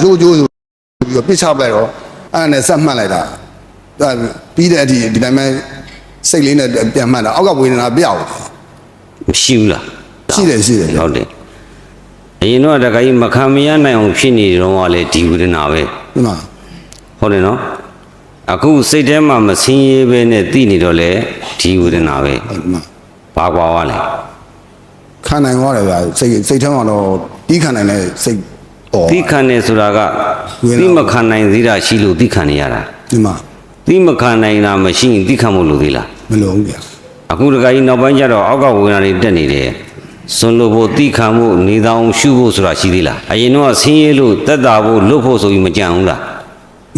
ကျိုးကျိုးဆိုပြီးတော့ပြစ်ချပလိုက်တော့အဲ့ဒါနဲ့ဆက်မှတ်လိုက်တာဒါပြီးတဲ့အထိဒီတိုင်းပဲစိတ်လေးနဲ့ပြန်မှတ်တာအောက်ကဝေဒနာပြောက်မရှိဘူးလားရှိတယ်ရှိတယ်ဗျဟုတ်တယ်အရင်တော့တခါကြီးမခံမရနိုင်အောင်ဖြစ်နေတော့ကလေဒီဝေဒနာပဲဒီမှာဟုတ်တယ်နော်အခုစိတ်ထဲမှာမဆင်းရဲပဲနဲ့သိနေတော့လေဒီဝေဒနာပဲဒီမှာဘာကွာဝါလဲခံနိုင်သွားတယ်ဗျစိတ်စိတ်ထဲမှာတော့တီးခံနိုင်တဲ့စိတ်ပေါ် သိခံနေဆိုတာကဝေဒနာသိမခံနိုင်သေးတာရှိလို့သိခံနေရတာဒီမှာသိမခံနိုင်တာမရှိရင်သိခံဖို့လိုသေးလားမလုံးဗျအခုတခါကြီးနောက်ပိုင်းကျတော့အောက်ကဝေဒနာတွေတက်နေတယ်စွန့်လို့ဖို့သိခံဖို့နေတောင်ရှုဖို့ဆိုတာရှိသေးလားအရင်တော့ဆင်းရဲလို့တက်တာဖို့လွတ်ဖို့ဆိုပြီးမကြံဘူးလား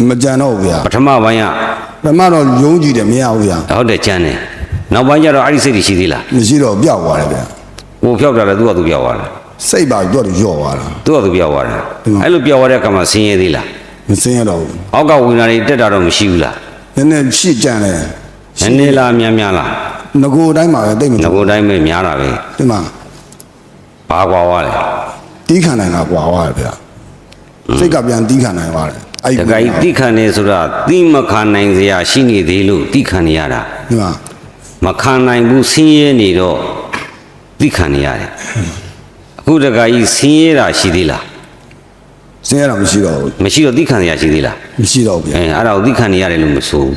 မကြံတော့ဘူးဗျာပထမပိုင်းကပထမတော့ယုံကြည်တယ်မရဘူးဗျာဟုတ်တယ်ကြမ်းတယ်နောက်ပိုင်းကျတော့အဲ့ဒီစိတ်တွေရှိသေးလားမရှိတော့ပြောက်သွားတယ်ဗျာကိုဖြောက်တာလည်းသူ့ဟာသူပြောက်သွားတာ စိတ်ပါတော့ညော့သွားတာသူ့ဟာသူပြောက်သွားတာဒီမှာအဲ့လိုပြောက်သွားတဲ့အခါမှာဆင်းရဲသေးလားမစင်းရတော့ဘူးအောက်ကဝေဒနာတွေတက်တာတော့မရှိဘူးလားနည်းနည်းရှစ်ကြံတယ်နည်းနည်းလားများများလားငကိုတိုင်းမှာပဲတိတ်မငတော့ကိုတိုင်းပဲများတာပဲဒီမှာဘာကွာဝါလဲတီးခံနိုင်တာကွာသွားတယ်ဗျာစိတ်ကပြန်တီးခံနိုင်သွားတယ်အဲ့တခါကြီးသိခံနေဆိုတာသိမခံနိုင်စရာရှိနေသေးလို့သိခံနေရတာဒီမှာမခံနိုင်ဘူးဆင်းရဲနေတော့သိခံနေရတယ် အခုတခါကြီးဆင်းရဲတာရှိသေးလားစင်းရတာမရှိတော့ဘူးမရှိတော့သိခံရရှိသေးလားမရှိတော့ဘူးဗျာအဲအဲ့ဒါကိုသိခံနေရတယ်လို့မဆိုဘူး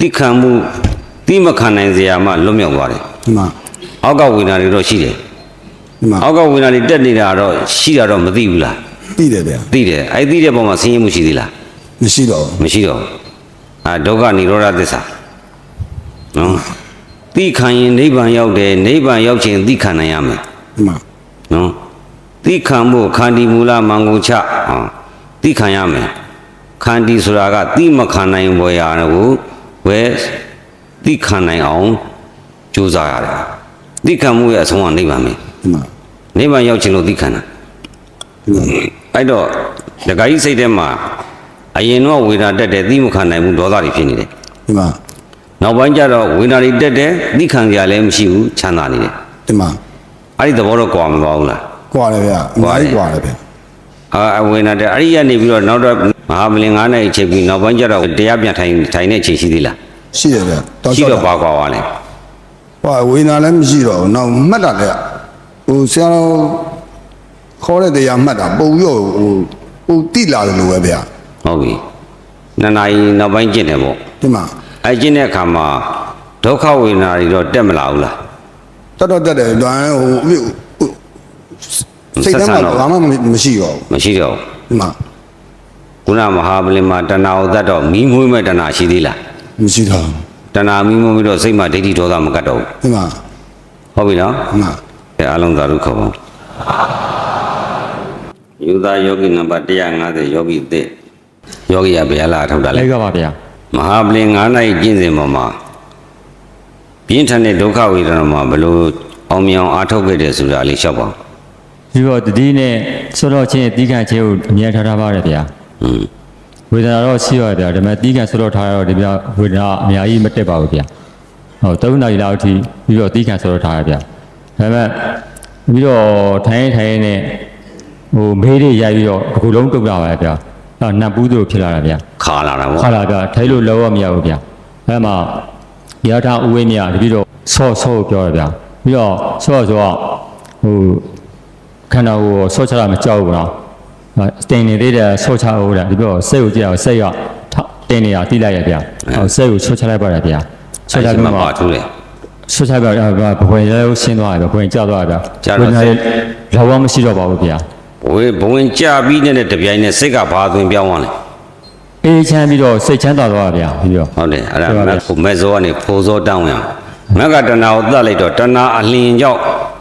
သိခံမှုသိမခံနိုင်စရာမှလွတ်မြောက်သွားတယ်ဒီမှာအောက်ကဝေဒနာတွေတော့ရှိတယ်ဒီမှာအောက်ကဝေဒနာတွေတက်နေတာတော့ရှိတာတော့မသိဘူးလားပြီးတယ်ဗျာသိတယ်အဲ့သိတဲ့ပုံမှာဆင်းရဲမှုရှိသေးလားမရှိတော့ဘူးမရှိတော့ဘူးအာဒုက္ခនិရောဓသစ္စာနော်သိခံရင်နိဗ္ဗာန်ရောက်တယ်နိဗ္ဗာန်ရောက်ခြင်းသိခံနိုင်ရမယ်ဒီမှာနော် သိခံမှုခန္တီမူလမင်္ဂုချဟောသိခံရမယ်ခန္တီဆိုတာကသိမခံနိုင်ဘွယ်ရာကိုဝဲသိခံနိုင်အောင်ကြိုးစားရတယ်သိခံမှုရဲ့အဆုံးကနိဗ္ဗာန်ပဲဒီမှာနိဗ္ဗာန်ရောက်ခြင်းလို့သိခံတာဒီမှာအဲ့တော့ဒကာကြီးစိတ်ထဲမှာအရင်တော့ဝေဒနာတက်တယ်သိမခံနိုင်ဘူးဒေါသတွေဖြစ်နေတယ်ဒီမှာနောက်ပိုင်းကျတော့ဝေဒနာတွေတက်တယ်သိခံကြလည်းမရှိဘူးချမ်းသာနေတယ်ဒီမှာ အဲ့ဒီသဘောတော့ကြွားမသွားဘူးလားကွာတယ်ဗျာအများကြီးကွာတယ်ဗျာအာအဝေနာတဲ့အဲ့ဒီကနေပြီးတော့နောက်တော့မဟာမလင်9နိုင်ချိန်ပြီးနောက်ပိုင်းကျတော့တရားပြန်ထိုင်ထိုင်တဲ့ချိန်ရှိသေးလားရှိတယ်ဗျာတောက်ရှိချောက်တော့ပါကွာပါလဲဟောဝေနာလည်းမရှိတော့ဘူးနောက်မှတ်တာလည်းဟိုဆရာတော်ခေါ်တဲ့တရားမှတ်တာပုံရောဟိုဟိုတိလာတယ်လို့ပဲဗျာဟုတ်ပြီနှစ်နာရီနောက်ပိုင်းကျင့်တယ်ပေါ့ဒီမှာအဲ့ကျင့်တဲ့အခါမှာဒုက္ခဝေဒနာတွေတော့တက်မလာဘူးလား တတ်တော့တတ်တယ်တွန်းဟိုဟိုစိတ်ထဲမှာဘာမှမရှိတော့ဘူးမရှိတော့ဘူးဒီမှာခုနမဟာမလင်မှာတဏှာဥဒတ်တော့မီးမွေးမဲ့တဏှာရှိသေးလားမရှိတော့ဘူးတဏှာမီးမွေးပြီးတော့စိတ်မှာဒိဋ္ဌိဒေါသမကတ်တော့ဘူးဒီမှာဟုတ်ပြီနော်ဒီမှာအဲအလုံးသာဓုခေါ်ပါယူသားယောဂီနံပါတ်150ယောဂီအစ်ယောဂီကဘယ်လာထောက်တာလဲလိုက်ကပါဗျာမဟာပလင်9နိုင်ကျင့်စဉ်ပေါ်မှာ ပြင်းထန်တဲ့ဒုက္ခဝေဒနာမှာဘယ်လို့အောင်မြောင်အားထုတ်ခဲ့တယ်ဆိုတာလေးရှောက်ပါဦးပြီးတော့တတိနဲ့ဆောတော့ချင်းတီးခံချင်းကိုအမြဲထားထားပါတယ်ဗျာ။อืมဝေဒနာတော့ရှိရဗျာဒါပေမဲ့တီးခံဆောတော့ထားရတော့ဒီဗျာဝေဒနာအများကြီးမတက်ပါဘူးဗျာဟုတ်သုံးနာရီလောက်အထိပြီးတော့တီးခံဆောတော့ထားရဗျာဒါပေမဲ့ပြီးတော့ထိုင်ရင်ထိုင်ရင်နဲ့ဟိုမေးတွေရိုက်ပြီးတော့အခုလုံးတုတ်တာပါဗျာအဲ့နတ်ဘူးတို့ဖြစ်လာတာဗျာခါလာတာပေါ့ခါလာဗျာထိုင်လို့လောရမရဘူးဗျာအဲ့မှာ ရထားဦးဝင်းမြတပြီးတော့ဆော့ဆော့ပြောရဗျာပြီးတော့ဆော့ဆိုတော့ဟိုခန္ဓာကိုယ်ဆော့ချတာမကြောက်ဘူးနော်တင်နေသေးတယ်ဆော့ချဟုတ်တယ်ဒီပြောစိတ်ကိုကြည့်အောင်စိတ်ရတင်နေတာတိလိုက်ရဗျာဟိုစိတ်ကိုဆော့ချလိုက်ပါရဗျာဆော့ချအဲ့ဒီပြီးမှာမှပါထူးတယ်ဆော့ချပြဘဘွယ်ရဲရှင်းသွားတယ်ဘွယ်ကျသွားတယ်ဗျာကျတော့ဘယ်လောကမရှိတော့ပါဘူးဗျာဘဝဘဝင်ကြပြီးနေတဲ့တပြိုင်နဲ့စိတ်ကဘာသွင်းပြောင်းသွားလဲ အေးချမ်းပြီးတော့စိတ်ချမ်းသာသွားဗျာပြီးတော့ဟုတ်တယ်အဲ့ဒါဟုတ်ပါမဗျာက်ကိုမက်ဇောကနေဖိုးစောတောင်းရအောင်မက်ကတဏှာကိုတတ်လိုက်တော့တဏှာအလင်းကြောင့်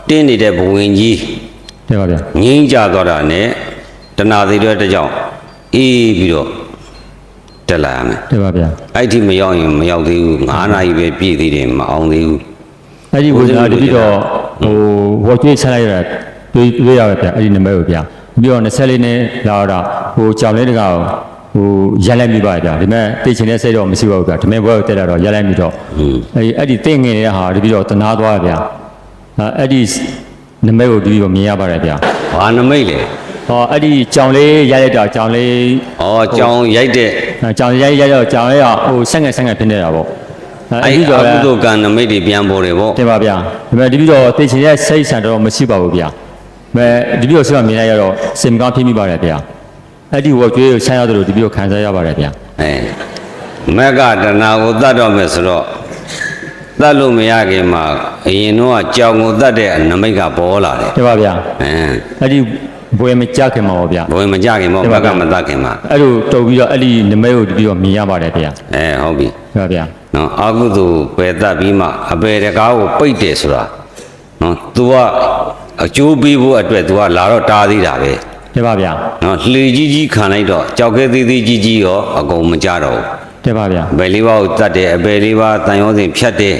တင်းနေတဲ့ဘဝင်ကြီးတဲ့ပါဗျာငင်းကြသွားတာနဲ့တဏှာသေးတဲ့အတွက်ကြောင့်အေးပြီးတော့တက်လာရမယ်တဲ့ပါဗျာအဲ့ဒီမရောက်ရင်မရောက်သေးဘူး9နာရီပဲပြည့်သေးတယ်မအောင်သေးဘူးအဲ့ဒီဝေဒနာတပြီးတော့ဟိုဝေကျွေးဆက်လိုက်ရတာတွေးတွေးရပါဗျအဲ့ဒီနမိတ်ကိုဗျပြီးတော့24နှစ်လာတော့ဟိုကြောင်လေးတကောင် ဟိုရက်လိုက်မိပါဗျဒီမဲ့သိချင်တဲ့စိတ်တော့မရှိပါဘူးဗျဒီမဲ့ဘွဲကိုတက်လာတော့ရက်လိုက်မိတော့အဲ့ဒီအဲ့ဒီသိငင်နေတဲ့ဟာတပြီးတော့တနာသွားဗျအဲ့ဒီနမိတ်ကိုတပြီးတော့မြင်ရပါတယ်ဗျဘာနမိတ်လဲဟောအဲ့ဒီကြောင်လေးရိုက်လိုက်တာကြောင်လေးဩကြောင်ရိုက်တဲ့အဲကြောင်ရိုက်ရိုက်တော့ကြောင်လေးကဟိုဆက်ငယ်ဆက်ငယ်ဖြစ်နေတာပေါ့အဲ့ဒီအတော့ကုသိုလ်ကံနမိတ်တွေပြန်ပေါ်တယ်ဗောတင်ပါဗျာဒါပေမဲ့ဒီပြီးတော့တေချင်ရဲ့စိတ်ဆန်တော့မရှိပါဘူးဗျာမဲ့ဒီပြီးတော့ဆက်မြင်လိုက်ရတော့စင်မကောင်းဖြစ်မိပါတယ်ဗျာ အဲ့ဒီဝတ်ကြွေးကိုဆန်းရတယ်လို့ဒီပြီးတော့ခံစားရပါတယ်ဗျာအဲမက်ကတဏှာကိုတတ်တော့မယ်ဆိုတော့တတ်လို့မရခင်မှာအရင်တော့ကြောင်ကိုတတ်တဲ့နမိတ်ကပေါ်လာတယ်တင်ပါဗျာအဲအဲ့ဒီဘွယ်မကြခင်မှာပေါ့ဗျာဘယ်မကြခင်မောတင်မပါက်ကဗျာမတတ်ခင်မှာအဲ့လိုတုံပြီးတော့အဲ့ဒီနမိတ်ကိုဒီပြီးတော့မြင်ရပါတယ်ဗျာအဲဟုတ်ပြီတင်ပါဗျာနော်အာဟုသူပယ်တတ်ပြီးမှအပေတကားကိုပိတ်တယ်ဆိုတာနော် तू ကအကျိုးပေးဖို့အတွက် तू ကလာတော့တားသေးတာပဲ တင်ပါဗျာနော်လှေကြီးကြီးခံလိုက်တော့ကြောက်ခဲသေးသေးကြီးကြီးရောအကုန်မကြတော့ဘူးတင်ပါဗျာအပေလေးပါးကိုတတ်တယ်အပေလေးပါးတန်ရောစဉ်ဖြတ်တယ်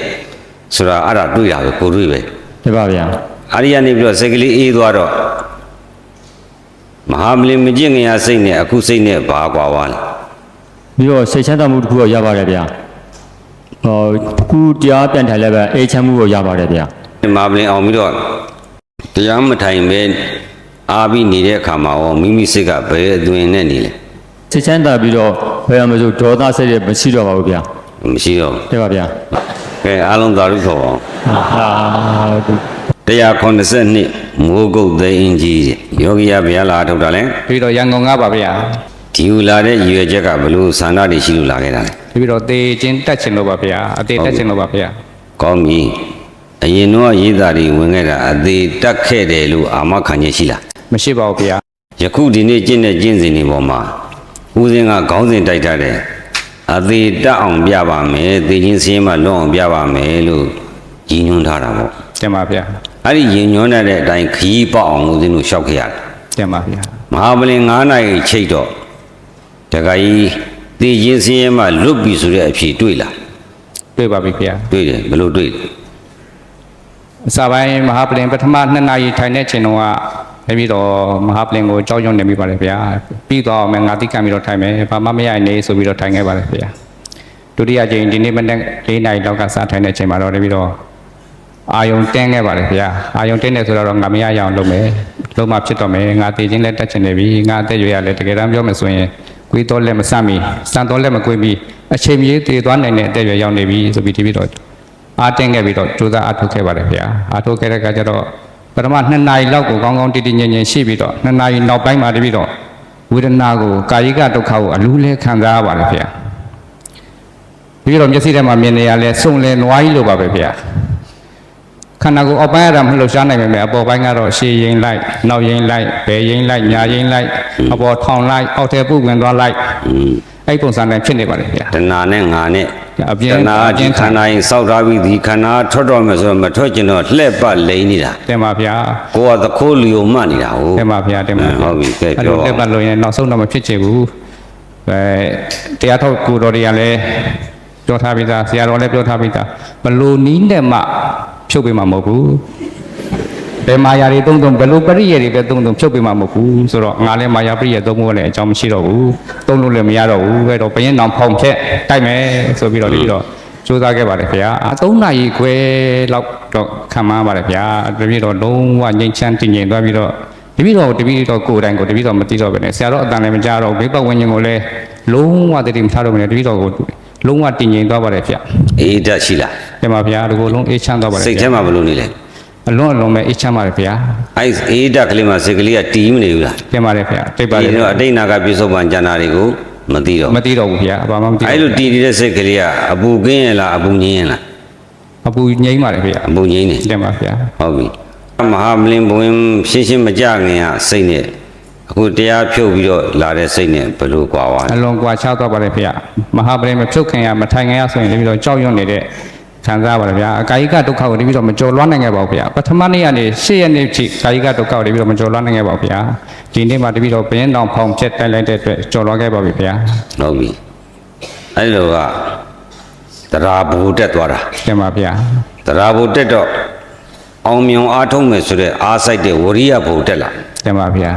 ဆိုတာအဲ့ဒါတွေ့တာပဲကိုတွေ့ပဲတင်ပါဗျာအဲ့ဒီကနေပြီးတော့စိတ်ကလေးအေးသွားတော့မဟာမလင်မကျင့်ငရစိတ်နဲ့အခုစိတ်နဲ့ဘာကွာသွားလဲပြီးတော့စိတ်ချမ်းသာမှုတစ်ခုတော့ရပါတယ်ဗျာဟောခုတရားပြန်ထိုင်လည်းပဲအေးချမ်းမှုကိုရပါတယ်ဗျာမဟာမလင်အောင်ပြီးတော့တရားမထိုင်ပဲ အားပြီးနေတဲ့အခါမှာရောမိမိစိတ်ကဘယ်အသွင်နဲ့နေလဲစိတ်ချမ်းသာပြီးတော့ဘယ်မှာမဆိုဒေါသစိတ်တွေမရှိတော့ပါဘူးဗျာမရှိတော့ဘူးတင်ပါဗျာကဲအားလုံးသာဓုခေါ်အောင်ဟာ182မိုးကုတ်သိန်းကြီးယောဂီရဘုရားလာထုတ်တာလဲပြီးတော့ရန်ကုန်ကပါဗျာဒီဟူလာတဲ့ရည်ရွယ်ချက်ကဘလို့ဆန္ဒတွေရှိလို့လာခဲ့တာလဲပြီးတော့သေခြင်းတက်ခြင်းလို့ပါဗျာအသေးတက်ခြင်းလို့ပါဗျာကောင်းပြီအရင်တော့ရေးသားတွေဝင်ခဲ့တာအသေးတက်ခဲ့တယ်လို့အာမခံချက်ရှိလား မရှိပါဘူးဗျာယခုဒီနေ့ကျင့်တဲ့ကျင့်စဉ်တွေပေါ်မှာဦးစင်းကခေါင်းစဉ်တိုက်ထားတယ်အသေးတက်အောင်ပြပါမယ်သေခြင်းစင်းမှလွတ်အောင်ပြပါမယ်လို့ရည်ညွှန်းထားတာပေါ့တင်ပါဗျာအဲ့ဒီရည်ညွှန်းထားတဲ့အတိုင်းခရီးပေါက်အောင်ဦးစင်းတို့ရှောက်ခဲ့ရတယ်တင်ပါဗျာမဟာပလင်9နိုင်ချိတ်တော့တခါကြီးသေခြင်းစင်းရဲမှလွတ်ပြီဆိုတဲ့အဖြေတွေ့လားတွေ့ပါပြီဗျာတွေ့တယ်ဘယ်လိုတွေ့လဲအစာပိုင်းမဟာပလင်ပထမ2နာရီထိုင်တဲ့ချိန်တုန်းက ပြီးတော့မဟာပလင်ကိုကြောက်ရွံ့နေမိပါတယ်ဗျာပြီးတော့မယ်ငါတိကံပြီးတော့ထိုင်မယ်ဘာမှမရနေဆိုပြီးတော့ထိုင်ခဲ့ပါတယ်ဗျာဒုတိယချိန်ဒီနေ့မနေ့၄နာရီလောက်ကစထိုင်တဲ့ချိန်မှာတော့ပြီးတော့အာယုံတင်းခဲ့ပါတယ်ဗျာအာယုံတင်းတယ်ဆိုတော့ငါမရရအောင်လုပ်မယ်လုပ်မှဖြစ်တော့မယ်ငါတည်ခြင်းလက်တက်ချင်နေပြီငါအသက်ရွယ်ရလဲတကယ်တမ်းပြောမယ်ဆိုရင်ကွေးတော့လက်မဆတ်မီစံတော့လက်မကွေးမီအချိန်ကြီးတည်သွားနိုင်တဲ့အသက်ရွယ်ရောက်နေပြီဆိုပြီးဒီပြီးတော့အားတင်းခဲ့ပြီးတော့ကြိုးစားအားထုတ်ခဲ့ပါတယ်ဗျာအားထုတ်ခဲ့တဲ့အခါကျတော့ ပထမ2နာရီလောက်ကိုကောင်းကောင်းတည်တည်ငြိမ်ငြိမ်ရှိပြီးတော့2နာရီနောက်ပိုင်းမှာတပြီးတော့ဝေဒနာကိုကာယိကဒုက္ခကိုအလူးလဲခံစားရပါတယ်ဗျာပြီးတော့မျက်စိထဲမှာမြင်နေရလဲစုံလဲနွားကြီးလိုပါပဲဗျာခန္ဓာကိုယ်အောက်ပိုင်းရတာမလှုပ်ရှားနိုင်ပေမဲ့အပေါ်ပိုင်းကတော့ရှေ့ရင်လိုက်နောက်ရင်လိုက်ဘယ်ရင်လိုက်ညာရင်လိုက်အပေါ်ထောင်လိုက်အောက်ထဲပုတ်ဝင်သွားလိုက်อืมအဲ့ပုံစံနဲ့ဖြစ်နေပါတယ်ဗျာတဏှာနဲ့ငါနဲ့ အပြင်တဏှာအပြင်ဒီခန္ဓာရင်စောက်ထားပြီးဒီခန္ဓာထွက်တော့မယ်ဆိုတော့မထွက်ကျင်တော့လှက်ပတ်လိမ့်နေတာတင်ပါဗျာကိုကသခိုးလျုံမှတ်နေတာဟုတ်တင်ပါဗျာတင်ပါဟုတ်ပြီကဲအဲ့ပြောလိုပါတက်ပတ်လို့ရင်နောက်ဆုံးတော့မဖြစ်ချင်ဘူးအဲတရားထုတ်ကိုတော်တွေကလည်းပြောထားပြီးသားဆရာတော်လည်းပြောထားပြီးသားဘလို့နီးနဲ့မှဖြုတ်ပေးမှာမဟုတ်ဘူး ဘယ်မာယာတွေသုံးသုံးဘလို့ပရိယေတွေပဲသုံးသုံးဖြုတ်ပေးမှာမဟုတ်ဘူးဆိုတော့ငါလည်းမာယာပရိယေသုံးဖို့လည်းအကြောင်းမရှိတော့ဘူးသုံးလို့လည်းမရတော့ဘူးအဲ့တော့ဘယင်းအောင်ဖောင်ဖြက်တိုက်မယ်ဆိုပြီးတော့ပြီးတော့စူးစမ်းခဲ့ပါတယ်ခင်ဗျာအသုံးနာရီခွဲလောက်တော့ခံမှန်းပါတယ်ခင်ဗျာတပြည့်တော့လုံးဝငြိမ်ချမ်းတည်ငြိမ်သွားပြီးတော့တပည့်တော်တပည့်တော်ကိုယ်တိုင်ကိုတပည့်တော်မသိတော့ပဲနဲ့ဆရာတော်အတန်လည်းမကြားတော့ဘေးပတ်ဝန်းကျင်ကိုလည်းလုံးဝတတိမထားတော့ပဲနဲ့တပည့်တော်ကိုလုံးဝတင်ငိမ်သွားပါတယ်ဗျ။အေးဓာတ်ရှိလားပြန်ပါဗျာဒီကိုလုံးအေးချမ်းသွားပါတယ်စိတ်ထဲမှာဘယ်လိုနေလဲ အလွန်အလွန်ပဲအေးချမ်းပါတယ်ဗျာအဲ့အေးဓာတ်ကလေးမှာစိတ်ကလေးကတီးမနေဘူးလားပြန်ပါတယ်ဗျာတိတ်ပါဒီတယ်တော့အတိတ်နာကပြစ္ဆုတ်ပံကျန်တာတွေကိုမသိတော့မသိတော့ဘူးဗျာဘာမှမသိအဲ့လိုတီးနေတဲ့စိတ်ကလေးကအပူကင်းရလားအပူငင်းရလားအပူငိမ့်ပါတယ်ဗျာအပူငင်းနေပြန်ပါဗျာဟုတ်ပြီမဟာမလင်ဘဝင်ရှင်းရှင်းမကြခင်ကစိတ်နဲ့အခုတရားဖြုတ်ပြီးတော့လာတဲ့စိတ်နဲ့ဘယ်လိုကွာသွားလဲအလွန်ကွာခြားသွားပါတယ်ဗျာမဟာပရိမဖြုတ်ခင်ရမထိုင်ခင်ရဆိုရင်တပည့်တော်ကြောက်ရွံ့နေတဲ့ ခံစားပါတယ်ဗျာအကာယကဒုက္ခကိုတပည့်တော်မကြော်လွှမ်းနိုင်ခဲ့ပါဘူးဗျာပထမနေ့ကနေရှေ့ရက်နေ့ထိကာယကဒုက္ခကိုတပည့်တော်မကြော်လွှမ်းနိုင်ခဲ့ပါဘူးဗျာဒီနေ့မှာတပည့်တော်ဘင်းတောင်ဖောင်ဖြက်တိုက်လိုက်တဲ့အတွက်ကြော်လွှမ်းခဲ့ပါပြီဗျာဟုတ်ပြီအဲ့လိုကတရားဘူတက်သွားတာတင်ပါဗျာတရားဘူတက်တော့အောင်မြင်အားထုတ်မယ်ဆိုတဲ့အားစိုက်တဲ့ဝရိယဘူတက်လာတင်ပါဗျာ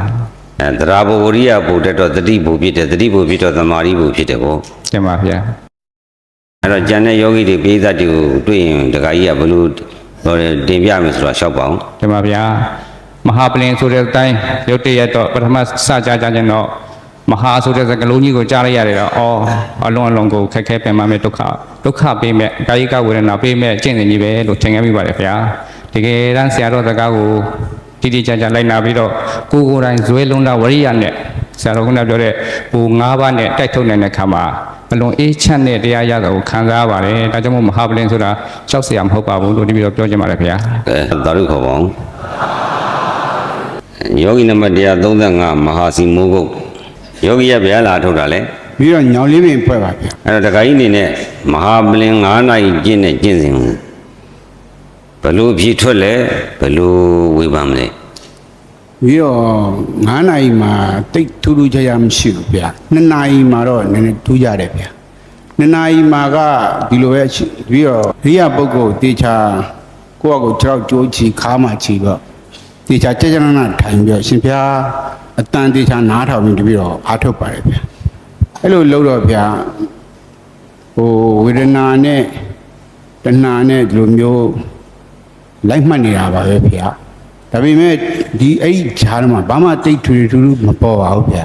အဲတရားဘူဝရိယဘူတက်တော့တတိဘူဖြစ်တယ်တတိဘူဖြစ်တော့သမာဓိဘူဖြစ်တယ်ပေါ့တင်ပါဗျာ အဲ့တော့ဉာဏ်နဲ့ယောဂီတွေပိဋကတ်တွေကိုတွေ့ရင်ဒကာကြီးကဘယ်လိုဟောတယ်တင်ပြမယ်ဆိုတော့ရှောက်ပါအောင်တင်ပါဗျာမဟာပလင်ဆိုတဲ့အတိုင်းရုတ်တရက်တော့ပထမစကြကြခြင်းတော့မဟာဆိုတဲ့စကားလုံးကြီးကိုကြားလိုက်ရတယ်တော့အော်အလုံးအလုံးကိုခက်ခဲပင်ပန်းမဲ့ဒုက္ခဒုက္ခပေးမဲ့ကာယကဝေဒနာပေးမဲ့ကျင့်စဉ်ကြီးပဲလို့ထင်ခဲ့မိပါတယ်ခင်ဗျာတကယ်တမ်းဆရာတော်စကားကိုတိတိကျကျလိုက်နာပြီးတော့ကိုယ်ကိုယ်တိုင်ဇွဲလုံးတာဝရိယနဲ့ဆရာတော်ကပြောတဲ့ဘူ၅ပါးနဲ့တိုက်ထုတ်နိုင်တဲ့ခါမှာ အလွန်အေးချမ်းတဲ့တရားရတာကိုခံစားရပါတယ်ဒါကြောင့်မို့မဟာပလင်ဆိုတာကြောက်စရာမဟုတ်ပါဘူးလို့ဒီပြီးတော့ပြောချင်ပါတယ်ခင်ဗျာအဲသာဓုခေါ်ပါအောင်ယောဂီနံပါတ်135မဟာစီမိုးကုတ်ယောဂီရဗျာလာထုတ်တာလေပြီးတော့ညောင်လေးပင်ဖွဲ့ပါဗျာအဲ့တော့တခါကြီးအနေနဲ့မဟာပလင်9နာရီကျင့်တဲ့ကျင့်စဉ်ကိုဘယ်လို့ဖြည့်ထွက်လဲဘယ်လို့ဝေဖန်မလဲ ပြီးတော့9နာရီမှာတိတ်ထူးထူးခြားခြားမရှိဘူးဗျာ2နာရီမှာတော့နည်းနည်းထူးကြတယ်ဗျာ2နာရီမှာကဒီလိုပဲရှိပြီးတော့ရိယပုဂ္ဂိုလ်တေချာကိုယ့်အကိုကြောက်ကြိုးချီခါမှချီတော့တေချာကြကြနနထိုင်ပြီးတော့ရှင်ဖျားအတန်တေချာနားထောင်ပြီးတပြီးတော့အားထုတ်ပါတယ်ဗျာအဲ့လိုလုပ်တော့ဗျာဟိုဝေဒနာနဲ့တဏှာနဲ့ဒီလိုမျိုးလိုက်မှတ်နေတာပါပဲဗျာ ဒါပေမဲ့ဒီအဲ့ဒီဂျားမှာဘာမှတိတ်ထွေထူးထူးမပေါ်ပါဘူးဗျာ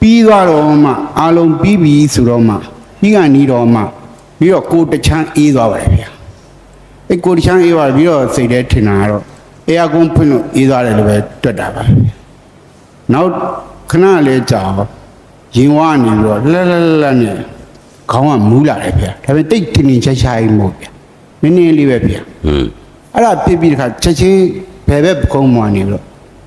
ပြီးသွားတော့မှအာလုံးပြီးပြီဆိုတော့မှပြီးကနီးတော့မှပြီးတော့ကိုယ်တစ်ချမ်းအေးသွားပါတယ်ဗျာအဲ့ကိုယ်တစ်ချမ်းအေးသွားပြီးတော့စိတ်ထဲထင်တာကတော့အေယာကွန်ဖွင့်လို့အေးသွားတယ်လို့ပဲတွက်တာပါဗျာနောက်ခဏလေးကြာတော့ရင်ဝကနေပြီးတော့လှက်လှက်လှက်နဲ့ခေါင်းကမူးလာတယ်ဗျာဒါပေမဲ့တိတ်ထင်ထင်ရှားရှားကြီးမဟုတ်ဗျာနည်းနည်းလေးပဲဗျာဟွန်းအဲ့ဒါပြစ်ပြီးတခါချက်ချင်း ဘယ်ဘက်ကုန်းမှနေပြီးတော့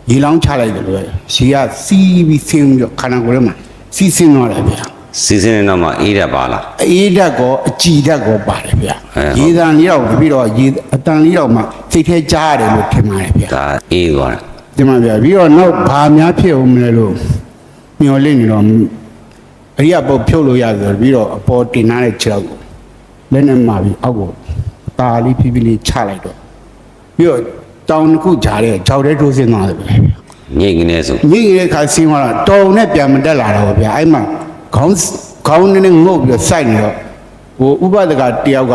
ရေလောင်းချလိုက်တယ်လို့ပဲရေကစီးပြီးဆင်းပြီးတော့ခန္ဓာကိုယ်ထဲမှာစီးဆင်းသွားတယ်ဗျာစီစဉ်နေတော့မှအေးရပါလားအေးဓာတ်ကောအကြည်ဓာတ်ကောပါတယ်ဗျာအဲဟုတ်ရေတန်လေးတော့ပြီးတော့ရေအတန်လေးတော့မှစိတ်ထဲကြားရတယ်လို့ထင်ပါတယ်ဗျာဒါအေးသွားတာဒီမှာဗျာပြီးတော့နောက်ဘာများဖြစ်အောင်မလဲလို့မျောလင့်နေတော့အရိယပုတ်ဖြုတ်လို့ရတယ်ဆိုပြီးတော့အပေါ်တင်ထားတဲ့ခြေထောက်ကိုလက်နဲ့မှာပြီးအောက်ကိုအตาလေးဖြည်းဖြည်းလေးချလိုက်တော့ပြီးတော့ တောင်တစ်ခုကြားတဲ့ခြောက်တဲ့ထိုးစင်းသွားတယ်ဗျာညိတ်ကနေဆိုမိကြီးတဲ့ခါဆင်းသွားတာတောင်နဲ့ပြန်မတက်လာတော့ဗျာအဲ့မှာခေါင်းခေါင်းနဲ့ငုတ်ပြီးတော့စိုက်နေတော့ဟိုဥပဒကတယောက်က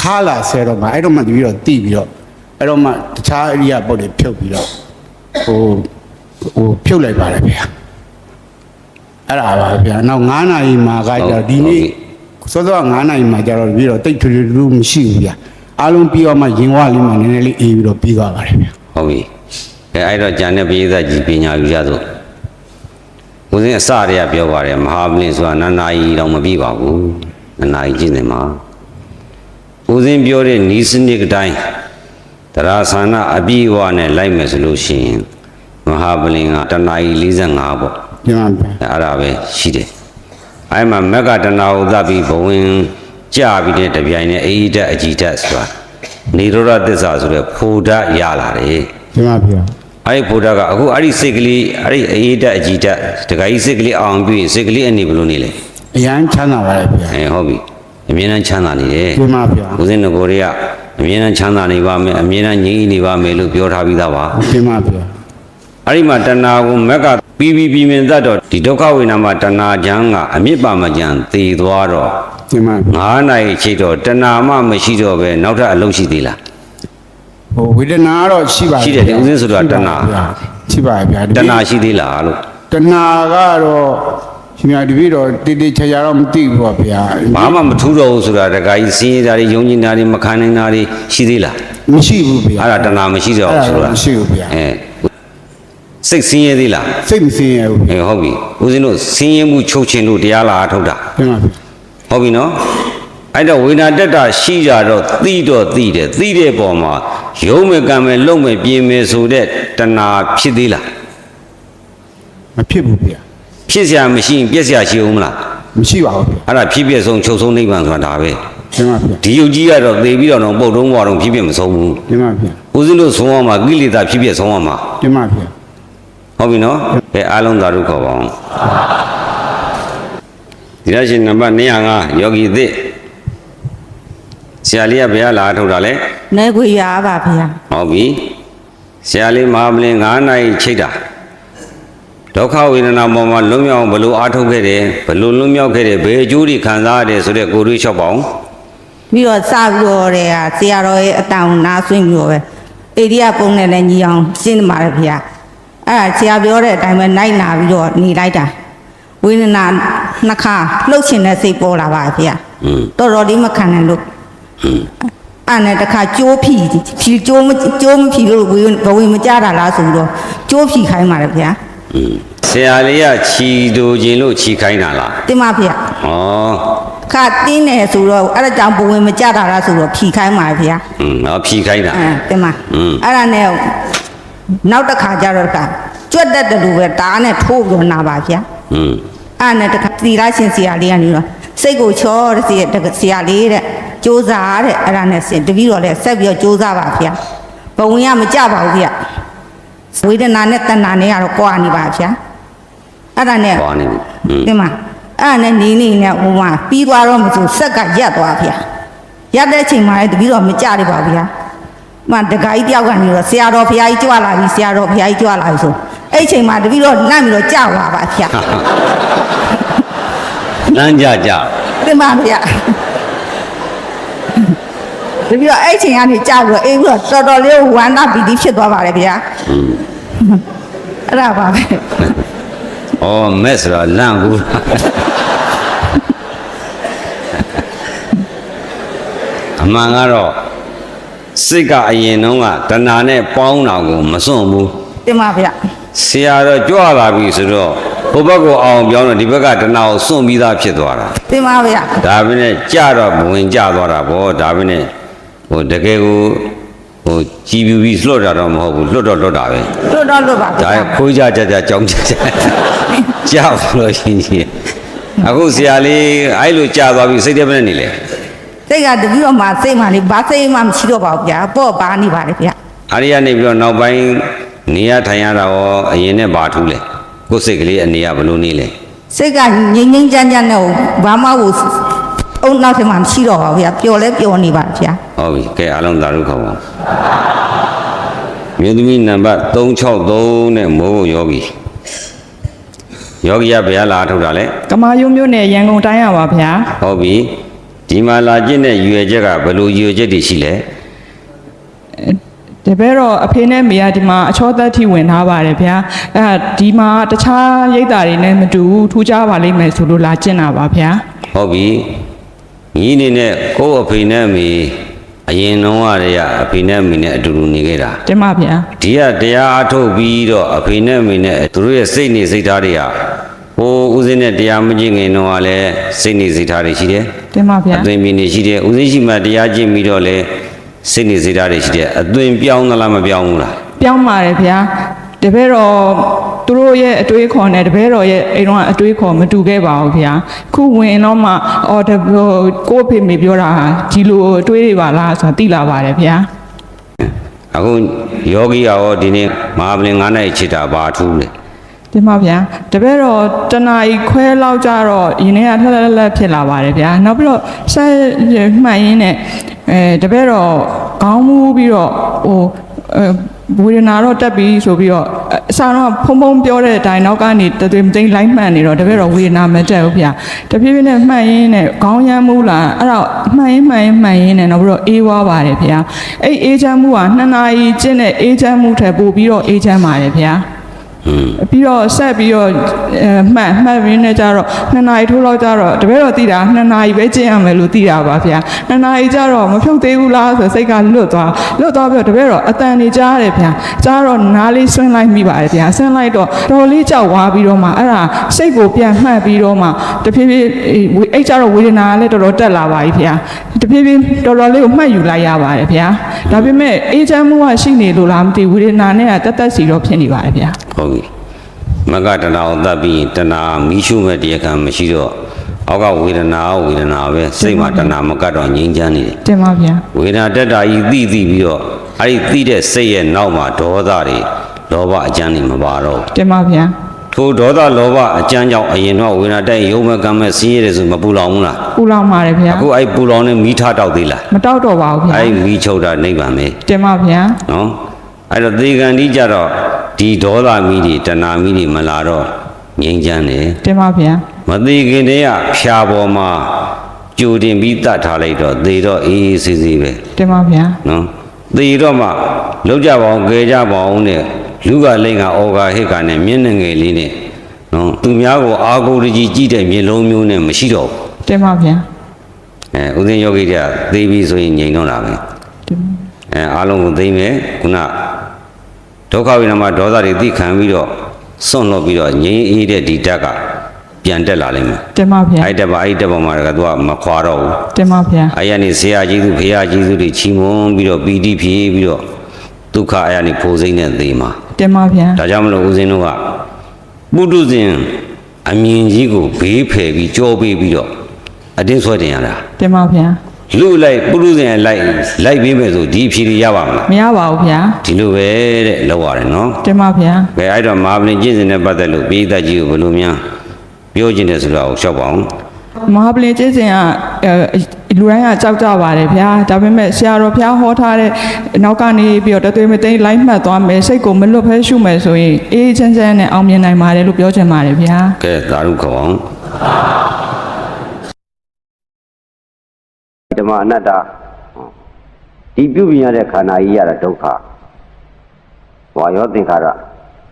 ခါလာဆဲတော့မှအဲ့တော့မှတပြီးတော့တိပြီးတော့အဲ့တော့မှတခြားအရိယာပုတ်တွေဖြုတ်ပြီးတော့ဟိုဟိုဖြုတ်လိုက်ပါတယ်ဗျာအဲ့ဒါပါဗျာနောက်9နာရီမှာကကြတော့ဒီနေ့စောစော9နာရီမှာကြတော့ပြီးတော့တိတ်ထွေထွေထူးမရှိဘူးဗျာ အားလုံးပြီးတော့မှရင်ဝလေးမှနည်းနည်းလေးအေးပြီးတော့ပြီးသွားပါတယ်ဗျာဟုတ်ပြီအဲအဲ့တော့ဂျန်တဲ့ပိဿကြီးပညာယူရစို့ဦးဇင်းအစတည်းကပြောပါတယ်မဟာပလင်ဆိုတာနာနာကြီးတော့မပြည့်ပါဘူးနာနာကြီးကျင့်တယ်မှာဦးဇင်းပြောတဲ့နီးစနစ်အတိုင်းတရားဆန္ဒအပြည့်အဝနဲ့လိုက်မယ်ဆိုလို့ရှိရင်မဟာပလင်ကတနာကြီး45ပေါ့ဒီမှာဗျာအဲ့ဒါပဲရှိတယ်အဲ့မှာမက်ကတနာဥသပြီးဘဝင် ကြပြီးတဲ့တပြိုင်နဲ့အေဟိတအကြည်တဆိုတာနေရောဓသစ္စာဆိုတဲ့ဖိုဓာတ်ရလာတယ်ဒီမှာဗျာအဲ့ဒီဖိုဓာတ်ကအခုအဲ့ဒီစိတ်ကလေးအဲ့ဒီအေဟိတအကြည်တတခါကြီးစိတ်ကလေးအောင်ပြီးရင်စိတ်ကလေးအနေဘယ်လိုနေလဲအရန်ချမ်းသာပါလေဗျာအဲဟုတ်ပြီအမြဲတမ်းချမ်းသာနေတယ်ဒီမှာဗျာဦးဇင်းတို့ကိုရီးယားအမြဲတမ်းချမ်းသာနေပါမယ်အမြဲတမ်းငြိမ်းနေပါမယ်လို့ပြောထားပြီးသားပါဒီမှာဗျာအဲ့ဒီမှာတဏှာကိုမက်ကပြီးပြီးပြီးမြင်တတ်တော့ဒီဒုက္ခဝေဒနာမှာတဏှာချမ်းကအမြင့်ပါမကြံသေသွားတော့ ဒီမှာ9နိုင်ချိတ်တော့တဏှာမှမရှိတော့ပဲနောက်ထပ်အလုပ်ရှိသေးလားဟိုဝေဒနာကတော့ရှိပါရှိတယ်လေဦးဇင်းဆိုတာတဏှာရှိပါဗျာတဏှာရှိသေးလားလို့တဏှာကတော့ရှင်များတပည့်တော်တိတိချာချာတော့မသိဘူးပေါ့ဗျာဘာမှမထူးတော့ဘူးဆိုတာတခါကြီးစင်းရတာတွေယုံကြည်တာတွေမခံနိုင်တာတွေရှိသေးလားမရှိဘူးဗျာအဲ့ဒါတဏှာမရှိတော့ဘူးဆိုတာမရှိဘူးဗျာအဲစိတ်စင်းရသေးလားစိတ်မစင်းရဘူးဗျာအဲဟုတ်ပြီဦးဇင်းတို့စင်းရဲမှုချုပ်ခြင်းလို့တရားလာထုတ်တာဒီမှာဗျာ ဟုတ်ပြီနော်အဲ့တော့ဝိညာတက်တာရှိကြတော့သိတော့သိတယ်သိတဲ့ပုံမှာယုံမဲ့ကံမဲ့လုံမဲ့ပြင်းမဲ့ဆိုတဲ့တဏှာဖြစ်သေးလား မဖြစ်ဘူးဗျာ ဖြစ်เสียမရှိရင်ပြက်เสียရှိအောင်မလား မရှိပါဘူးဗျာ အဲ့ဒါဖြစ်ပြက်ဆုံးချုပ်ဆုံးနိဗ္ဗာန်ဆိုတာဒါပဲ ဒီမှာဗျာ ဒီယုတ်ကြီးကတော့သေပြီးတော့တော့ပုတ်တုံးဘွားတော့ဖြစ်ပြက်မဆုံးဘူး ဒီမှာဗျာ ဦးဇင်းတို့ဆုံးအောင်မှာကိလေသာဖြစ်ပြက်ဆုံးအောင်မှာ ဒီမှာဗျာ ဟုတ်ပြီနော်ဘယ်အားလုံးသာဓုခေါ်ပါအောင် ဒီရရှင်နံပါတ်205ယောဂီသစ်ဆရာလေးကဘယ်ကလာထုတ်တာလဲနေခွေရပါဗျာဟုတ်ပြီဆရာလေးမဟာမလင်9နိုင်ချိတ်တာဒုက္ခဝေဒနာပေါ်မှာလွတ်မြောက်အောင်ဘယ်လိုအားထုတ်ခဲ့တယ်ဘယ်လိုလွတ်မြောက်ခဲ့တယ်ဘယ်အကျိုးတွေခံစားရတယ်ဆိုတဲ့ကိုယ်တွေးလျှောက်ပါအောင်ပြီးတော့စပြီးတော့တဲ့ကဆရာတော်ရဲ့အတောင်နာဆွင့်ပြီးတော့ပဲဧရိယာပုံနဲ့လည်းညီအောင်ရှင်းပါတယ်ဗျာအဲ့ဒါဆရာပြောတဲ့အတိုင်းပဲနိုင်နာပြီးတော့နေလိုက်တာ ဝိနနာနှစ်ခါလှုပ်ချင်တဲ့စိတ်ပေါ်လာပါဗျာ อืม တော်တော်လေးမခံနိုင်လို့ อืม အဲ့နဲ့တခါကြိုးဖြီဖြီကြိုးမကြိုးမဖြီလို့ဘဝင်ဘဝင်မကြတာလားဆိုတော့ကြိုးဖြီခိုင်းပါတယ်ဗျာ อืมဆရာလေးကခြီတူခြင်းလို့ခြီခိုင်းတာလား တင်ပါဗျာ ဩ ခါတင်းတယ်ဆိုတော့အဲ့ဒါကြောင့်ဘဝင်မကြတာလားဆိုတော့ဖြီခိုင်းပါတယ်ဗျာ อืมဟောဖြီခိုင်းတာ အဲတင်ပါ อืม အဲ့ဒါနဲ့နောက်တစ်ခါကျတော့တခါကြွက်တတ်တယ်လို့ပဲဒါနဲ့ထိုးပြီးတော့နာပါဗျာ อืม အဲ့နဲ့တခါသီလရှင်ဆရာလေးကနေတော့စိတ်ကိုချောတဲ့ဆရာတကဆရာလေးတဲ့စူးစားတဲ့အဲ့ဒါနဲ့ဆင်တပည့်တော်လည်းဆက်ပြီးတော့စူးစားပါဗျာဘဝင်ကမကြပါဘူးဗျာဝေဒနာနဲ့တဏှာနဲ့ကတော့ကြွားနေပါဗျာအဲ့ဒါနဲ့ဟောနေပြီอืมဒီမှာအဲ့ဒါနဲ့နေနေနဲ့ဟိုမှာပြီးသွားတော့မဆိုဆက်ကရက်သွားဗျာရက်တဲ့အချိန်မှာလည်းတပည့်တော်မကြရပါဘူးဗျာမတခါကြီးတယောက်ကနေတော့ဆရာတော်ဘုရားကြီးကြွလာပြီဆရာတော်ဘုရားကြီးကြွလာပြီဆို အဲ့အချိန်မှာတပည့်တော်နှံ့ပြီးတော့ကြွလာပါဗျာလမ်းကြကြတင်ပါဗျာတပည့်တော်အဲ့အချိန်ကနေကြပြီးတော့အေးပြီးတော့တော်တော်လေးဝမ်းသာပီတိဖြစ်သွားပါတယ်ဗျာอืมအဲ့ဒါပါပဲဩမက်ဆိုတာလန့်ကူအမှန်ကတော့စိတ်ကအရင်တုန်းကတဏှာနဲ့ပေါင်းတာကိုမစွန့်ဘူး တင်ပါဗျာဆရာတော့ကြွလာပြီဆိုတော့ဟိုဘက်ကိုအောင်ပြောင်းတော့ဒီဘက်ကတဏှာကိုစွန့်ပြီးသားဖြစ်သွားတာတင်ပါဗျာဒါပဲနဲ့ကြတော့ဘဝင်ကြသွားတာဗောဒါပဲနဲ့ဟိုတကယ်ကိုဟိုကြည်ပြူပြီးလွတ်တာတော့မဟုတ်ဘူးလွတ်တော့လွတ်တာပဲလွတ်တော့လွတ်ပါဒါဗျာခိုးကြကြကြကြောင်းကြကြကြောက်လို့ရှိရင်အခုဆရာလေးအဲ့လိုကြာသွားပြီစိတ်ထဲမနဲ့နေလေစိတ်ကတပည့်တော်မှာစိတ်မှလေဘာစိတ်မှမရှိတော့ပါဘူးဗျာပေါ့ပါနေပါတယ်ဗျာအာရိယနေပြီးတော့နောက်ပိုင်း နေရထိုင်ရတာရောအရင်နဲ့ဘာထူးလဲကိုယ်စိတ်ကလေးအနေရဘလို့နေလဲစိတ်ကငြိမ်ငြိမ်ချမ်းချမ်းနဲ့ဘာမှကိုအုံနောက်ထင်မှမရှိတော့ပါဘူးဗျာပျော်လဲပျော်နေပါဗျာဟုတ်ပြီကဲအားလုံးသာဓုခေါ်ပါမြို့သမီးနံပါတ်363နဲ့မိုးဘုံယောဂီယောဂီကဘယ်ဟာလာထုတ်တာလဲကမာယုံမျိုးနဲ့ရန်ကုန်တိုင်းရပါဗျာဟုတ်ပြီဒီမှာလာကျင့်တဲ့ရွယ်ချက်ကဘယ်လိုရွယ်ချက်တွေရှိလဲ တပည့်တော့အဖေနဲ့မေကဒီမှာအချောသက်ထိဝင်ထားပါတယ်ဗျာအဲဒါဒီမှာတခြားရိတ်တာတွေနဲ့မတူဘူးထူးခြားပါလိမ့်မယ်ဆိုလို့လာကျင့်တာပါဗျာဟုတ်ပြီညီနေနဲ့ကိုယ့်အဖေနဲ့အမေအရင်တော့ကတည်းကအဖေနဲ့အမေနဲ့အတူတူနေခဲ့တာတင်ပါဗျာဒီကတရားအထုတ်ပြီးတော့အဖေနဲ့အမေနဲ့သူတို့ရဲ့စိတ်နေစိတ်ထားတွေကဟိုဦးစင်းနဲ့တရားမကျင့်ခင်တော့ကလည်းစိတ်နေစိတ်ထားတွေရှိတယ်တင်ပါဗျာအသွင်ပြင်းနေရှိတယ်ဦးစင်းရှိမှတရားကျင့်ပြီးတော့လည်း စိတ်နေစိတ်ထားတွေရှိတယ်အသွင်ပြောင်းသလားမပြောင်းဘူးလားပြောင်းပါတယ်ဗျာတပည့်တော့သူတို့ရဲ့အတွေးခေါ်နဲ့တပည့်တော်ရဲ့အိမ်တော့အတွေးခေါ်မတူခဲ့ပါဘူးဗျာခုဝင်တော့မှအော်တပည့်ကိုယ့်အဖေမေပြောတာဟာဒီလိုအတွေးတွေပါလားဆိုတာသိလာပါတယ်ဗျာအခုယောဂီရောဒီနေ့မဟာပလင်9နိုင်ချစ်တာဘာထူးလဲ တင်ပါဗျာတပည့်တော့တနာရီခွဲလောက်ကြတော့ရင်းနေကလှလှလှဖြစ်လာပါတယ်ဗျာနောက်ပြီးတော့ဆက်မှန်ရင်းနဲ့အဲတပည့်တော့ခေါင်းမူးပြီးတော့ဟိုအဲဝေဒနာတော့တက်ပြီးဆိုပြီးတော့အစားတော့ဖုံဖုံပြောတဲ့အတိုင်းနောက်ကနေတသွေးမသိမ်းလိုက်မှန်နေတော့တပည့်တော့ဝေဒနာမတက်ဘူးဗျာတဖြည်းဖြည်းနဲ့မှန်ရင်းနဲ့ခေါင်းရမ်းမှုလားအဲ့တော့မှန်ရင်းမှန်ရင်းမှန်ရင်းနဲ့နောက်ပြီးတော့အေးွားပါတယ်ဗျာအဲ့အေးချမ်းမှုကနှစ်နာရီကျင့်တဲ့အေးချမ်းမှုထက်ပိုပြီးတော့အေးချမ်းပါတယ်ဗျာอืม ပြီးတော့ဆက်ပြီးတော့အဲမှတ်မှတ်ရင်းနဲ့ကြတော့နှစ်နာရီထိုးလောက်ကြတော့တပည့်တော်သိတာနှစ်နာရီပဲကျင့်ရမယ်လို့သိတာပါဗျာနှစ်နာရီကြတော့မဖြုတ်သေးဘူးလားဆိုစိတ်ကလွတ်သွားလွတ်သွားပြီးတော့တပည့်တော်အတန်နေကြားရတယ်ဗျာကြားတော့နားလေးဆွင်းလိုက်မိပါတယ်ဗျာဆွင်းလိုက်တော့တော်လေးကြောက်သွားပြီးတော့မှအဲ့ဒါစိတ်ကိုပြန်မှတ်ပြီးတော့မှတဖြည်းဖြည်းအေးဝေအဲ့ကြတော့ဝေဒနာကလည်းတော်တော်တက်လာပါပြီဗျာတဖြည်းဖြည်းတော်တော်လေးကိုမှတ်ယူလိုက်ရပါတယ်ဗျာဒါပေမဲ့အေးချမ်းမှုကရှိနေလို့လားမသိဘူးဝေဒနာနဲ့ကတက်တက်စီတော့ဖြစ်နေပါတယ်ဗျာဟုတ်ပြီမကတဏှာကိုတတ်ပြီးရင်တဏှာမီးရှုမဲ့တရားခံမရှိတော့အောက်ကဝေဒနာကဝေဒနာပဲစိတ်မှာတဏှာမကတ်တော့ငြိမ်းချမ်းနေတယ်တင်ပါဗျာဝေဒနာတက်တာကြီးသိသိပြီးတော့အဲ့ဒီသိတဲ့စိတ်ရဲ့နောက်မှာဒေါသတွေလောဘအကြမ်းတွေမပါတော့ဘူးတင်ပါဗျာထိုဒေါသလောဘအကြမ်းကြောင့်အရင်တော့ဝေဒနာတက်ရင်ရုံမဲ့ကမ်းမဲ့ဆင်းရဲတယ်ဆိုမပူလောင်ဘူးလားပူလောင်ပါတယ်ဗျာအခုအဲ့ပူလောင်နေမိထားတောက်သေးလားမတောက်တော့ပါဘူးဗျာအဲ့မိချုပ်တာနိဗ္ဗာန်ပဲတင်ပါဗျာနော်အဲ့တော့သေကံဒီကြတော့ ဒီဒေါသမီးတွေတဏှာမီးတွေမလာတော့ငြိမ်းချမ်းတယ်တင်ပါဗျာမသေးခင်တည်းကဖြာပေါ်မှာကြိုတင်ပြီးတတ်ထားလိုက်တော့သေတော့အေးအေးဆေးဆေးပဲတင်ပါဗျာနော်သေတော့မှလောက်ကြပါအောင်ကြဲကြပါအောင်နဲ့လူကလိမ့်ကအော်ကဟစ်ကနဲ့မျက်နှာငယ်လေးနဲ့နော်သူများကိုအာကိုတကြီးကြည့်တဲ့မျက်လုံးမျိုးနဲ့မရှိတော့ဘူးတင်ပါဗျာအဲဥစဉ်ယောဂီတွေကသေပြီဆိုရင်ငြိမ်တော့တာပဲတင်ပါအဲအားလုံးကိုသိမ့်မယ်ခုန ဒုက္ခဝိနမဒေါသတွေသိခံပြီးတော့စွန့်လွတ်ပြီးတော့ငြိမ်းအေးတဲ့ဒီဓာတ်ကပြန်တက်လာလိမ့်မယ်တင်ပါဗျာအဲ့တက်ပါအဲ့တက်ပါမှာကသူကမခွာတော့ဘူးတင်ပါဗျာအဲ့ရနေဆရာကြီးသူဖေရာကြီးသူတွေချီးမွမ်းပြီးတော့ပီတိဖြေပြီးတော့ဒုက္ခအဲ့ရနေဖိုးစိမ့်တဲ့သေမှာတင်ပါဗျာဒါကြောင့်မလို့ဦးဇင်းတို့ကပုထုဇဉ်အမြင်ကြီးကိုဘေးဖယ်ပြီးကြောပေးပြီးတော့အတင်းဆွဲတင်ရတာတင်ပါဗျာ လူလိုက်ပုထုဇဉ်လိုက်လိုက်ပေးမယ်ဆိုဒီအဖြေတွေရပါမလားမရပါဘူးဗျာဒီလိုပဲတဲ့လောက်ရတယ်နော်တင်ပါဗျာဘယ်အဲ့တော့မဟာပလင်ကျင့်စဉ်နဲ့ပတ်သက်လို့ပိဋကကြီးကိုဘယ်လိုများပြောခြင်းတယ်ဆိုတာကိုရှောက်ပါအောင်မဟာပလင်ကျင့်စဉ်ကအဲလူတိုင်းကကြောက်ကြပါတယ်ဗျာဒါပေမဲ့ဆရာတော်ဘုရားဟောထားတဲ့နောက်ကနေပြီးတော့တသွေးမသိမ်းလိုက်မှတ်သွားမယ်စိတ်ကိုမလွတ်ဖဲရှုမယ်ဆိုရင်အေးအေးချမ်းချမ်းနဲ့အောင်မြင်နိုင်ပါတယ်လို့ပြောချင်ပါတယ်ဗျာကဲသာဓုခေါ်အောင် ဓမ္မအနတ္တဒီပြုပြင်ရတဲ့ခန္ဓာကြီးရတာဒုက္ခဝါယောသင်္ခါရ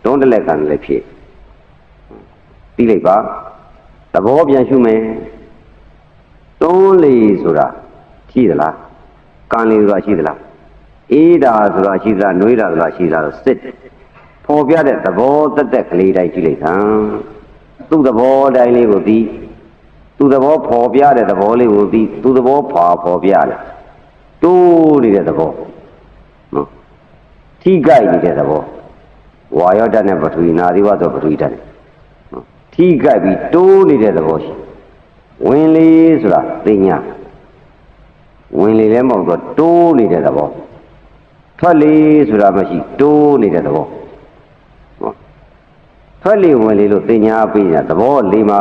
တွန်းတလက်ကံလည်းဖြစ်ပြီးလိုက်ပါသဘောပြန်ရှုမယ်တွန်းလေဆိုတာရှိသလားကံလေဆိုတာရှိသလားအေးတာဆိုတာရှိသလားနှွေးတာဆိုတာရှိသလားဆိုစစ်ပေါ်ပြတဲ့သဘောတက်တက်ကလေးတိုင်းကြည့်လိုက်ခံသူ့သဘောတိုင်းလေးကိုသိ သူ့သဘောပေါ်ပြတဲ့သဘောလေးကိုသိသူ့သဘောဖွာပေါ်ပြတယ်တိုးနေတဲ့သဘောနော်ထိကြိုက်နေတဲ့သဘောဝါယောဓာတ်နဲ့ပထဝီနာသီဝဆိုပထဝီဓာတ်နဲ့နော်ထိကြိုက်ပြီးတိုးနေတဲ့သဘောရှိဝင်လေဆိုတာသိညာဝင်လေလည်းမဟုတ်တော့တိုးနေတဲ့သဘောထွက်လေဆိုတာမရှိတိုးနေတဲ့သဘောနော်ထွက်လေဝင်လေလို့သိညာပေးတာသဘောလေးမှာ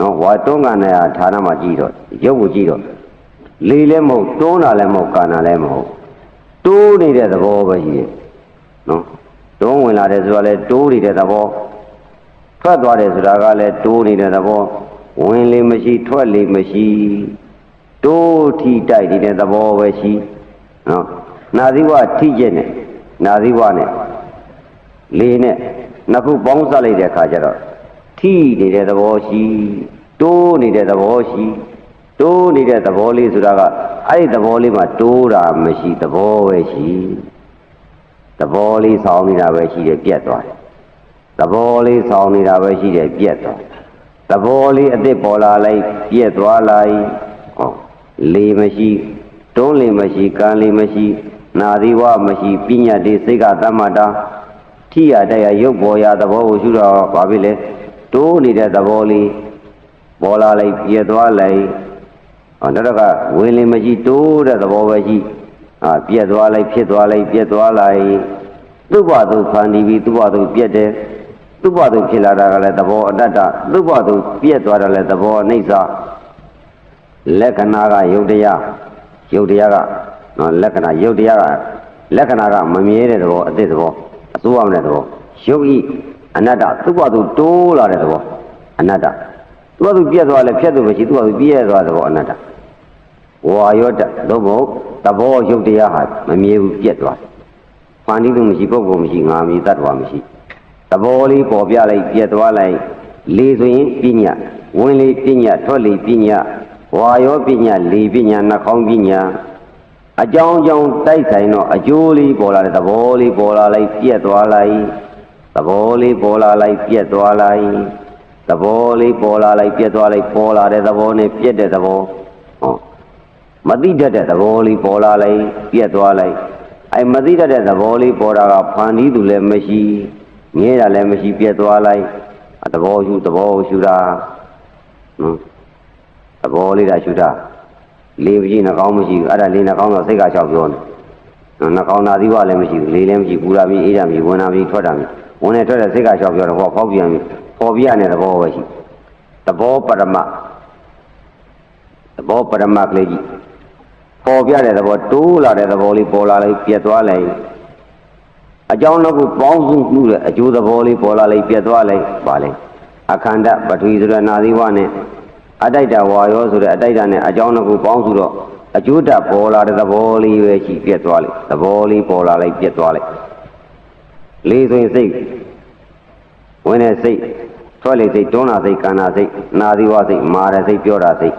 နော်ဝါတွန်းကန်တဲ့ဌာနမှာကြည့်တော့ရုပ်ကိုကြည့်တော့လေလည်းမဟုတ်တွန်းတာလည်းမဟုတ်ကန်တာလည်းမဟုတ်တိုးနေတဲ့သဘောပဲရှိတယ်နော်တွန်းဝင်လာတယ်ဆိုတာလည်းတိုးနေတဲ့သဘောထွက်သွားတယ်ဆိုတာကလည်းတိုးနေတဲ့သဘောဝင်လေမရှိထွက်လေမရှိတိုးထိတိုက်နေတဲ့သဘောပဲရှိနော်နာသီဝထိကျက်နဲ့နာသီဝနဲ့လေနဲ့နှစ်ခုပေါင်းစပ်လိုက်တဲ့အခါကျတော့ ထိနေတဲ့သဘောရှိတိုးနေတဲ့သဘောရှိတိုးနေတဲ့သဘောလေးဆိုတာကအဲ့ဒီသဘောလေးမှာတိုးတာမရှိသဘောပဲရှိသဘောလေးဆောင်းနေတာပဲရှိတယ်ပြတ်သွားတယ်သဘောလေးဆောင်နေတာပဲရှိတယ်ပြက်သွားသဘောလေးအစ်စ်ပေါ်လာလိုက်ပြက်သွားလိုက်ဟောလေမရှိတွန်းလေမရှိကံလေမရှိနာသီဝမရှိပညာတိစိတ်ကသမ္မာတာထိရတဲ့ရုပ်ပေါ်ရာသဘောကိုရှုတော့ဘာဖြစ်လဲ တိုးနေတဲ့သဘောလေးပေါ်လာလိုက်ပြက်သွားလိုက်ဟောနောက်တော့ကဝင်လေမရှိတိုးတဲ့သဘောပဲရှိအာပြက်သွားလိုက်ဖြစ်သွားလိုက်ပြက်သွားလိုက်သူ့ဘာသူဖန်တီးပြီးသူ့ဘာသူပြက်တယ်သူ့ဘသူဖြစ်လာတာကလည်းသဘောအတ္တသူ့ဘသူပြည့်သွားတယ်လည်းသဘောအနိစ္စလက္ခဏာကယုတ်တရားယုတ်တရားကနော်လက္ခဏာယုတ်တရားကလက္ခဏာကမမြဲတဲ့သဘောအသစ်သဘောအစိုးရမတဲ့သဘောယုတ်ဤ အနတ္တသူ့ဘသူတိုးလာတဲ့သဘောအနတ္တသူ့ဘသူပြည့်သွားလဲဖြတ်သူမရှိသူ့ဘသူပြည့်သွားတဲ့သဘောအနတ္တဝါယောတသို့မဟုတ်သဘောယုတ်တရားဟာမမြဲဘူးပြည့်သွားတယ်ဖန်တီးသူမရှိပုဂ္ဂိုလ်မရှိငါမည်တ attva မရှိသဘောလေးပေါ်ပြလိုက်ပြက်သွားလိုက်လေဆိုရင်ပညာဝင်လေပညာထွက်လေပညာဝါယောပညာလေပညာနှာခေါင်းပညာအကြောင်းကြောင့်တိုက်ဆိုင်တော့အကျိုးလေးပေါ်လာတဲ့သဘောလေးပေါ်လာလိုက်ပြက်သွားလိုက် သဘောလေးပေါ်လာလိုက်ပြက်သွားလိုက်သဘောလေးပေါ်လာလိုက်ပြက်သွားလိုက်ပေါ်လာတဲ့သဘောနဲ့ပြက်တဲ့သဘောဟောမသိတတ်တဲ့သဘောလေးပေါ်လာလိုက်ပြက်သွားလိုက်အဲမသိတတ်တဲ့သဘောလေးပေါ်တာကဖန်တီးသူလည်းမရှိငဲတာလည်းမရှိပြက်သွားလိုက်အသဘောရှုသဘောရှုတာနော်သဘောလေးတာရှုတာလေမရှိနှကောင်းမရှိဘူးအဲ့ဒါလေနှကောင်းတော့စိတ်ကလျှောက်ပြောနေနော်နှကောင်းတာသီးဝလည်းမရှိဘူးလေလည်းမရှိဘူးပူလာပြီးအေးတာမရှိဝင်တာပြီးထွက်တာမရှိ ဝင်နေထွက်တဲ့စိတ်ကလျှောက်ပြောတယ်ဟောဖောက်ပြန်ပြီပေါ်ပြရတဲ့သဘောပဲရှိသဘောပရမသဘောပရမကလေးကြီးပေါ်ပြတဲ့သဘောတိုးလာတဲ့သဘောလေးပေါ်လာလိုက်ပြက်သွားလိုက်အကြောင်းတစ်ခုပေါင်းစုမှုတဲ့အကျိုးသဘောလေးပေါ်လာလိုက်ပြတ်သွားလိုက်ပါလေအခန္ဓပထဝီဆိုတဲ့နာသီဝနဲ့အတိုက်တဝါယောဆိုတဲ့အတိုက်တနဲ့အကြောင်းတစ်ခုပေါင်းစုတော့အကျိုးတက်ပေါ်လာတဲ့သဘောလေးပဲရှိပြတ်သွားလိုက်သဘောလေးပေါ်လာလိုက်ပြတ်သွားလိုက် လေးဆိုရင်စိတ်ဝင်တဲ့စိတ်ထွက်လေစိတ်တွန်းတာစိတ်ကန္နာစိတ်နာသီဝစိတ်မာရစိတ်ပြောတာစိတ်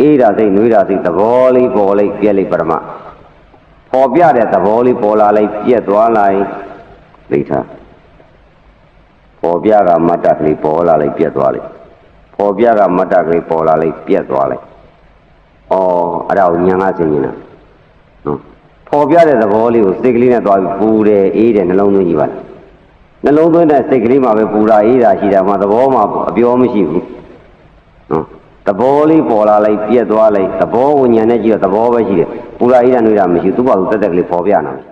အေးတာစိတ်နှွေးတာစိတ်သဘောလေးပေါ်လိုက်ပြက်လိုက်ပရမပေါ်ပြတဲ့သဘောလေးပေါ်လာလိုက်ပြက်သွားလိုက်ဒိဋ္ဌာပေါ်ပြကမတ္တကလေးပေါ်လာလိုက်ပြက်သွားလိုက်ပေါ်ပြကမတ္တကလေးပေါ်လာလိုက်ပြက်သွားလိုက်ဩအဲ့ဒါကိုညာငါဆင်ញင်တာနော် ပေါ်ပြတဲ့သဘောလေးကိုစိတ်ကလေးနဲ့သွားပြီးပူတယ်အေးတယ်နှလုံးသွင်းကြည့်ပါလားနှလုံးသွင်းတဲ့စိတ်ကလေးမှာပဲပူတာအေးတာရှိတာမှသဘောမှာအပြောမရှိဘူးနော်သဘောလေးပေါ်လာလိုက်ပြက်သွားလိုက်သဘောဝิญဉာဏ်နဲ့ကြည့်တော့သဘောပဲရှိတယ်ပူရာအေးတာနှွေးတာမရှိဘူးသူ့ဘာသူတက်တက်ကလေးပေါ်ပြနေတာ